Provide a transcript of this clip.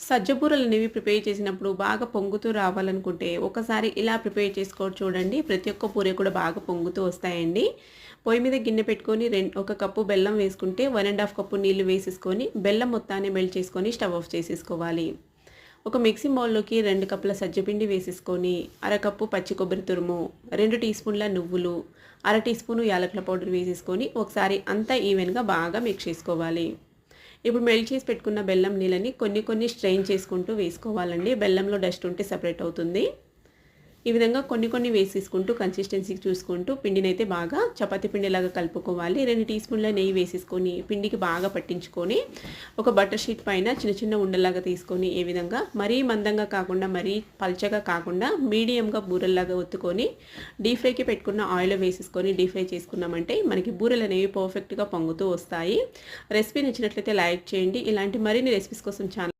సజ్జ అనేవి ప్రిపేర్ చేసినప్పుడు బాగా పొంగుతూ రావాలనుకుంటే ఒకసారి ఇలా ప్రిపేర్ చేసుకోవచ్చు చూడండి. ప్రతి ఒక్క పూరే కూడా బాగా పొంగుతూ వస్తాయండి. పొయ్యి మీద గిన్నె పెట్టుకొని రెండు ఒక కప్పు బెల్లం వేసుకుంటే వన్ అండ్ హాఫ్ కప్పు నీళ్ళు వేసేసుకొని బెల్లం మొత్తాన్ని మెల్ట్ చేసుకొని స్టవ్ ఆఫ్ చేసేసుకోవాలి. ఒక మిక్సీ బౌల్లోకి రెండు కప్పుల సజ్జపిండి వేసేసుకొని అరకప్పు పచ్చి కొబ్బరి తురుము రెండు టీ స్పూన్ల నువ్వులు అర టీ స్పూను యాలకుల పౌడర్ వేసేసుకొని ఒకసారి అంతా ఈవెన్గా బాగా మిక్స్ చేసుకోవాలి. ఇప్పుడు మెల్ట్ చేసి పెట్టుకున్న బెల్లం నీళ్ళని కొన్ని కొన్ని స్ట్రెయిన్ చేసుకుంటూ వేసుకోవాలండి. బెల్లంలో డస్ట్ ఉంటే సపరేట్ అవుతుంది. ఈ విధంగా కొన్ని కొన్ని వేసేసుకుంటూ కన్సిస్టెన్సీ చూసుకుంటూ పిండిని అయితే బాగా చపాతీ పిండిలాగా కలుపుకోవాలి. రెండు టీ స్పూన్ల నెయ్యి వేసేసుకొని పిండికి బాగా పట్టించుకొని ఒక బటర్ షీట్ పైన చిన్న చిన్న ఉండలాగా తీసుకొని ఏ విధంగా మరీ మందంగా కాకుండా మరీ పల్చగా కాకుండా మీడియంగా బూరెల్లాగా ఒత్తుకొని డీప్ ఫ్రైకి పెట్టుకున్న ఆయిల్ వేసేసుకొని డీప్ ఫ్రై చేసుకున్నామంటే మనకి బూరెలు అనేవి పర్ఫెక్ట్గా పొంగుతూ వస్తాయి. రెసిపీ నచ్చినట్లయితే లైక్ చేయండి. ఇలాంటి మరిన్ని రెసిపీస్ కోసం ఛానల్